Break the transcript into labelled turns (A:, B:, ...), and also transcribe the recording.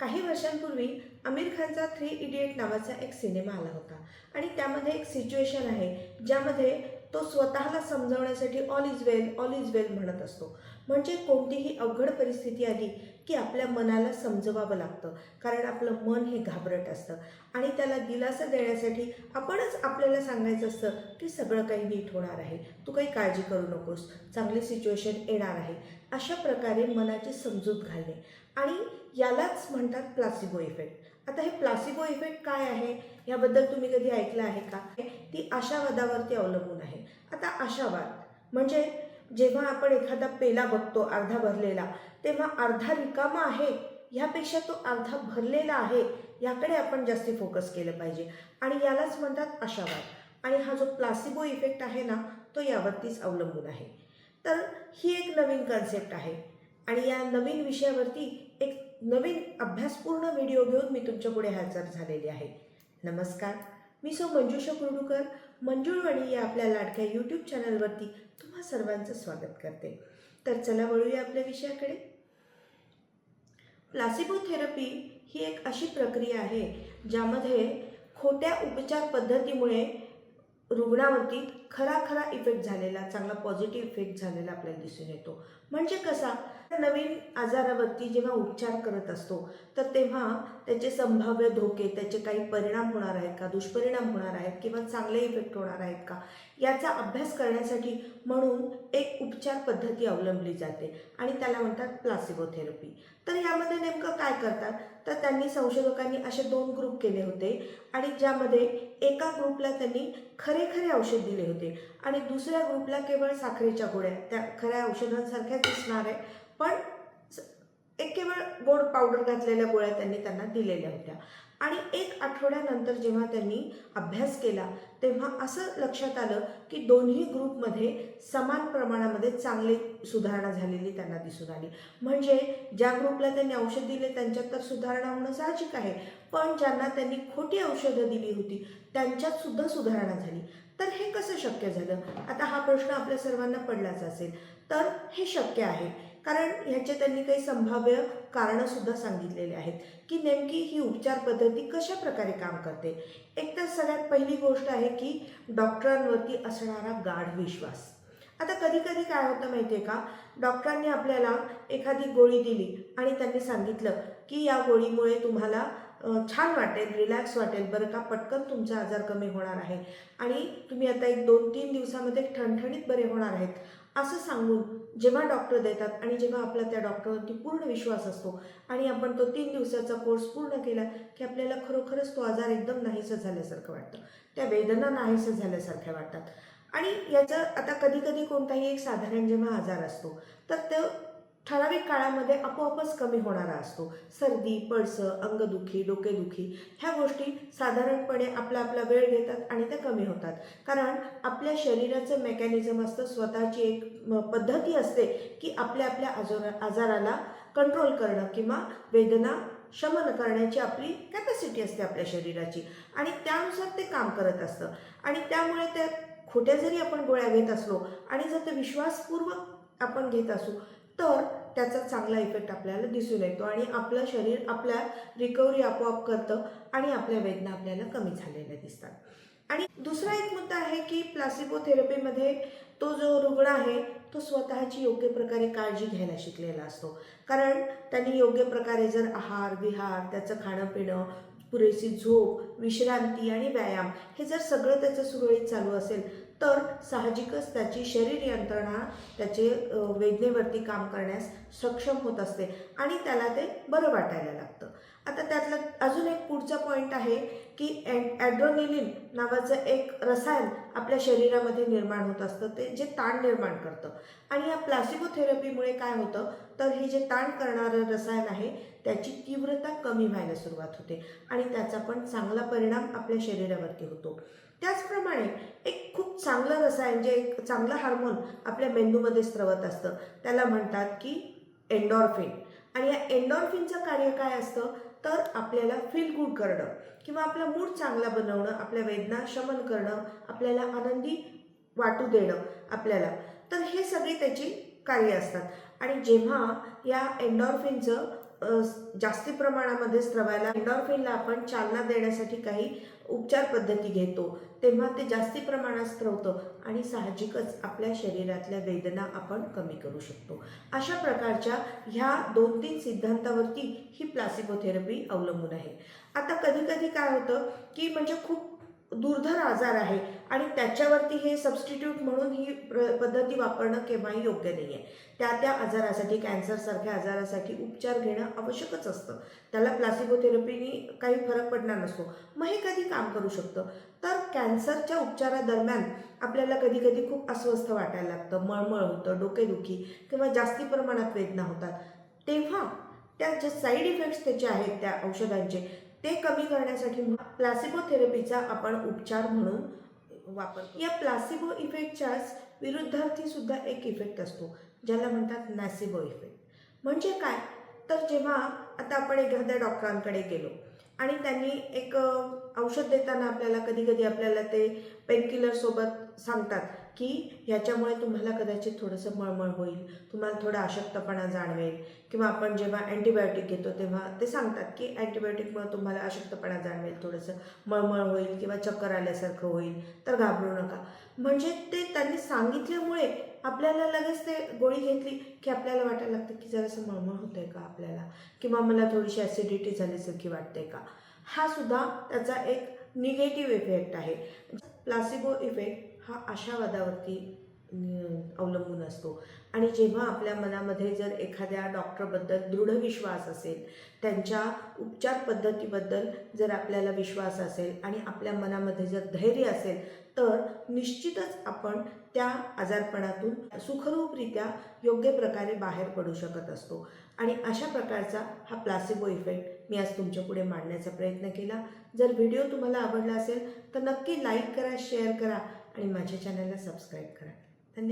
A: काही वर्षांपूर्वी आमिर खानचा थ्री इडियट नावाचा एक सिनेमा आला होता. आणि त्यामध्ये एक सिच्युएशन आहे ज्यामध्ये तो स्वतःला समजवण्यासाठी all is well all is well म्हणत असतो. म्हणजे कोणतीही अवघड परिस्थिती आली की आपल्या मनाला समजवावं लागतं. कारण आपलं मन हे घाबरट असतं. आणि त्याला दिलासा देण्यासाठी आपणच आपल्याला सांगायचं असतं की सगळं काही नीट होणार आहे. तू काही काळजी करू नकोस. चांगली सिच्युएशन येणार आहे. अशा प्रकारे मनाची समजूत घालणे. आणि यालाच म्हणतात प्लासिबो इफेक्ट आता हे प्लासिबो इफेक्ट काय आहे? याबद्दल तुम्ही कधी ऐकलं आहे का? ती आशावादावरती अवलंबून आहे. आता आशावाद म्हणजे जेव्हा आपण एखादा पेला बघतो अर्धा भरलेला तेव्हा अर्धा रिकामा आहे ह्यापेक्षा तो अर्धा भरलेला आहे याकडे आपण जास्ती फोकस केलं पाहिजे. आणि यालाच म्हणतात आशावाद. आणि हा जो प्लासिबो इफेक्ट आहे ना तो यावरतीच अवलंबून आहे. तर ही एक नवीन कन्सेप्ट आहे. आणि या नवीन विषयावरती एक नवीन अभ्यासपूर्ण व्हिडिओ घेऊन मी तुमच्यापुढे हजर झालेली आहे. नमस्कार. मी सौ मंजुषा कुर्डूकर. मंजुळवाणी या आपल्या लाडक्या यूट्यूब चॅनलवरती तुम्हा सर्वांचं स्वागत करते. तर चला वळूया आपल्या विषयाकडे. प्लासिबो थेरपी ही एक अशी प्रक्रिया आहे ज्यामध्ये खोट्या उपचार पद्धतीमुळे रुग्णावरती खरा खरा इफेक्ट झालेला चांगला पॉझिटिव्ह इफेक्ट झालेला आपल्याला दिसून येतो. म्हणजे कसा? नवीन आजारावरती जेव्हा उपचार करत असतो तर तेव्हा त्याचे संभाव्य धोके त्याचे काही परिणाम होणार आहेत का? दुष्परिणाम होणार आहेत किंवा चांगले इफेक्ट होणार आहेत का? याचा अभ्यास करण्यासाठी म्हणून एक उपचार पद्धती अवलंबली जाते आणि त्याला म्हणतात प्लासिबो थेरपी तर यामध्ये नेमकं काय करतात? तर त्यांनी संशोधकांनी असे दोन ग्रुप केले होते आणि ज्यामध्ये एका ग्रुपला त्यांनी खरे खरे औषध दिले होते आणि दुसऱ्या ग्रुपला केवळ साखरेच्या गोळ्या. त्या खऱ्या औषधांसारख्याच दिसणार आहे. पण एक केवळ गोड पावडर घातलेल्या गोळ्या त्यांनी त्यांना दिलेल्या होत्या. आणि एक आठवड्यानंतर जेव्हा त्यांनी अभ्यास केला तेव्हा असं लक्षात आलं की दोन्ही ग्रुपमध्ये समान प्रमाणामध्ये चांगली सुधारणा झालेली त्यांना दिसून आली. म्हणजे ज्या ग्रुपला त्यांनी औषध दिले त्यांच्यात तर सुधारणा होणं साहजिक आहे. पण ज्यांना त्यांनी खोटी औषधं दिली होती त्यांच्यात सुद्धा सुधारणा झाली. तर हे कसं शक्य झालं? आता हा प्रश्न आपल्या सर्वांना पडलाच असेल. तर हे शक्य आहे. कारण ह्याचे त्यांनी काही संभाव्य कारणंसुद्धा सांगितलेले आहेत की नेमकी ही उपचार पद्धती कशा प्रकारे काम करते? एक तर सगळ्यात पहिली गोष्ट आहे की डॉक्टरांवरती असणारा गाढ विश्वास. आता कधी कधी काय होतं माहिती आहे का? डॉक्टरांनी आपल्याला एखादी गोळी दिली आणि त्यांनी सांगितलं की या गोळीमुळे तुम्हाला छान वाटेल रिलॅक्स वाटेल. बरं का? पटकन तुमचा आजार कमी होणार आहे आणि तुम्ही आता एक दोन तीन दिवसामध्ये ठणठणीत बरे होणार आहेत. असं सांगून जेव्हा डॉक्टर देतात आणि जेव्हा आपला त्या डॉक्टरवरती पूर्ण विश्वास असतो आणि आपण तो तीन दिवसाचा कोर्स पूर्ण केला की आपल्याला खरोखरच तो आजार एकदम नाहीसं झाल्यासारखं वाटतं. त्या वेदना नाहीसं झाल्यासारख्या वाटतात. आणि याचं आता कधी कधी कोणताही एक साधारण जेव्हा आजार असतो तर तो ठराविक काळामध्ये आपोआपच कमी होणारा असतो. सर्दी पळसं अंगदुखी डोकेदुखी ह्या गोष्टी साधारणपणे आपला आपला वेळ घेतात आणि त्या कमी होतात. कारण आपल्या शरीराचं मेकॅनिझम असतं स्वतःची एक पद्धती असते की आपल्या आपल्या आजोरा आजाराला कंट्रोल करणं किंवा वेदना शमन करण्याची आपली कॅपॅसिटी असते आपल्या शरीराची. आणि त्यानुसार ते काम करत असतं. आणि त्यामुळे त्या खोट्या जरी आपण गोळ्या घेत असलो आणि जर ते विश्वासपूर्वक आपण घेत असू तर त्याचा चांगला इफेक्ट आपल्याला दिसून येतो आणि आपलं शरीर आपल्या रिकव्हरी आपोआप करतं आणि आपल्या वेदना आपल्याला कमी झालेल्या दिसतात. आणि दुसरा एक मुद्दा आहे की प्लासिबो थेरपीमध्ये तो जो रुग्ण आहे तो स्वतःची योग्य प्रकारे काळजी घ्यायला शिकलेला असतो. कारण त्यांनी योग्य प्रकारे जर आहार विहार त्याचं खाणं पिणं पुरेशी झोप विश्रांती आणि व्यायाम हे जर सगळं त्याचं सुरळीत चालू असेल तर साहजिकच त्याची शरीर यंत्रणा त्याचे वेदनेवरती काम करण्यास सक्षम होत असते आणि त्याला ते बरं वाटायला लागतं. आता त्यातला अजून एक पुढचा पॉईंट आहे की ॲड्रोनिलिन नावाचं एक रसायन आपल्या शरीरामध्ये निर्माण होत असतं. ते जे ताण निर्माण करतं. आणि या प्लासिबो थेरपीमुळे काय होतं? तर हे जे ताण करणारं रसायन आहे त्याची तीव्रता कमी व्हायला सुरुवात होते आणि त्याचा पण चांगला परिणाम आपल्या शरीरावरती होतो. त्याचप्रमाणे एक खूप चांगलं रसायन जे एक चांगलं हार्मोन आपल्या मेंदूमध्ये स्रवत असतं. त्याला म्हणतात की एन्डॉर्फिन आणि या एन्डॉर्फिनचं कार्य काय असतं? तर आपल्याला फील गुड करणं किंवा आपला मूड चांगला बनवणं आपल्या वेदना शमन करणं आपल्याला आनंदी वाटू देणं आपल्याला. तर हे सगळी त्याची कार्य असतात. आणि जेव्हा या एन्डॉर्फिनचं जास्ती प्रमाणामध्ये स्त्रवायला एन्डॉर्फिनला आपण चालना देण्यासाठी काही उपचार पद्धती घेतो तेव्हा ते जास्ती प्रमाणात स्त्रवतं आणि साहजिकच आपल्या शरीरातल्या वेदना आपण कमी करू शकतो. अशा प्रकारच्या ह्या दोन तीन सिद्धांतावरती ही प्लासिबो थेरपी अवलंबून आहे. आता कधी कधी काय होतं की म्हणजे खूप दुर्धर आजार आहे आणि त्याच्यावरती हे सबस्टिट्यूट म्हणून ही प्र पद्धती वापरणं केव्हाही योग्य नाही आहे त्या त्या आजारासाठी कॅन्सरसारख्या आजारासाठी उपचार घेणं आवश्यकच असतं. त्याला प्लासिबोथेरपीनी काही फरक पडणार नसतो. मग हे कधी काम करू शकतं? तर कॅन्सरच्या उपचारादरम्यान आपल्याला कधी कधी खूप अस्वस्थ वाटायला लागतं. मळमळ होतं डोकेदुखी किंवा जास्ती प्रमाणात वेदना होतात. तेव्हा त्या जे साईड इफेक्ट्स त्याचे आहेत त्या औषधांचे ते कमी करण्यासाठी प्लासिबो थेरपीचा आपण उपचार म्हणून वापर या प्लासिबो इफेक्टच्याच विरुद्धार्थी सुद्धा एक इफेक्ट असतो ज्याला म्हणतात नॅसिबो इफेक्ट. म्हणजे काय? तर जेव्हा आता आपण एखाद्या डॉक्टरांकडे गेलो आणि त्यांनी एक औषध देताना आपल्याला कधी कधी आपल्याला ते पेनकिलर सोबत सांगतात की ह्याच्यामुळे तुम्हाला कदाचित थोडंसं मळमळ होईल तुम्हाला थोडा अशक्तपणा जाणवेल किंवा आपण जेव्हा अँटीबायोटिक घेतो तेव्हा ते सांगतात की अँटीबायोटिकमुळे तुम्हाला अशक्तपणा जाणवेल थोडंसं मळमळ होईल किंवा चक्कर आल्यासारखं होईल तर घाबरू नका. म्हणजे ते त्यांनी सांगितल्यामुळे आपल्याला लगेच ते गोळी घेतली की आपल्याला वाटायला लागतं की जरासं मळमळ होतंय का आपल्याला? किंवा मला थोडीशी ॲसिडिटी झाल्यासारखी वाटते का? हा सुद्धा त्याचा एक निगेटिव्ह इफेक्ट आहे. प्लासिबो इफेक्ट हा आशावादावरती अवलंबून असतो. आणि जेव्हा आपल्या मनामध्ये जर एखाद्या डॉक्टरबद्दल दृढ विश्वास असेल त्यांच्या उपचार पद्धतीबद्दल जर आपल्याला विश्वास असेल आणि आपल्या मनामध्ये जर धैर्य असेल तर निश्चितच आपण त्या आजारपणातून सुखरूपरित्या योग्य प्रकारे बाहेर पडू शकत असतो. आणि अशा प्रकारचा हा प्लासिबो इफेक्ट मी आज तुमच्यापुढे मांडण्याचा प्रयत्न केला. जर व्हिडिओ तुम्हाला आवडला असेल तर नक्की लाईक करा शेअर करा आणि माझ्या चॅनलला सबस्क्राईब करा. धन्यवाद